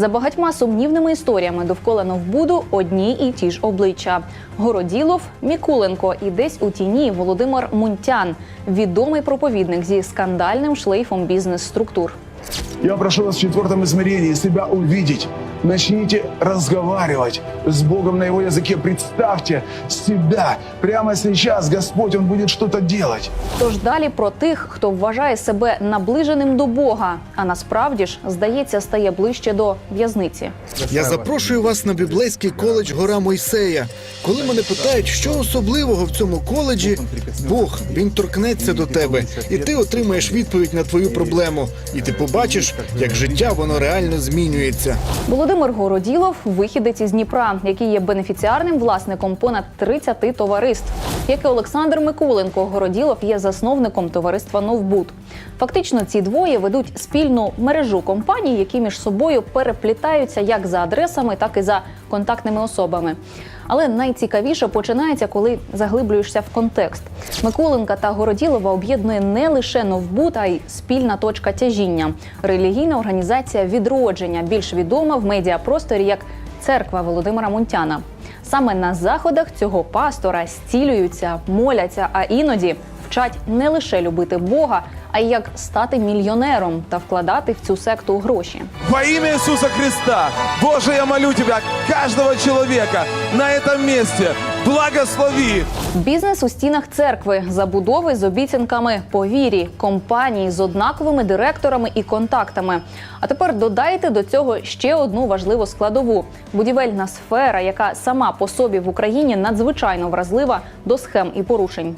За багатьма сумнівними історіями довкола Новбуду одні і ті ж обличчя: Городілов, Мікуленко і десь у тіні Володимир Мунтян, відомий проповідник зі скандальним шлейфом бізнес-структур. Я прошу вас в четвертом измерении себя увидеть. Начните разговаривать с Богом на Его языке. Представьте себя. Прямо сейчас Господь, Он будет что-то делать. Тож далі про тих, хто вважає себе наближеним до Бога, а насправді ж здається стає ближче до в'язниці. Я запрошую вас на біблейський коледж Гора Мойсея. Коли мене питають, що особливого в цьому коледжі, Бог він торкнеться до тебе, і ти отримаєш відповідь на твою проблему. І ти побачиш, як життя воно реально змінюється. Володимир Городілов вихідець із Дніпра, який є бенефіціарним власником понад 30 товариств. Як і Олександр Миколенко, Городілов є засновником товариства Новбуд. Фактично, ці двоє ведуть спільну мережу компаній, які між собою переплітаються як за адресами, так і за контактними особами. Але найцікавіше починається, коли заглиблюєшся в контекст. Миколенка та Городілова об'єднує не лише новбут, а й спільна точка тяжіння. Релігійна організація відродження, більш відома в медіапросторі як церква Володимира Мунтяна. Саме на заходах цього пастора зцілюються, моляться, а іноді вчать не лише любити Бога, а й як стати мільйонером та вкладати в цю секту гроші. Во имя Иисуса Христа, Боже, я молю Тебя, каждого человека на этом месте благослови. Бізнес у стінах церкви, забудови з обіцянками по вірі, компанії з однаковими директорами і контактами. А тепер додайте до цього ще одну важливу складову: будівельна сфера, яка сама по собі в Україні надзвичайно вразлива до схем і порушень.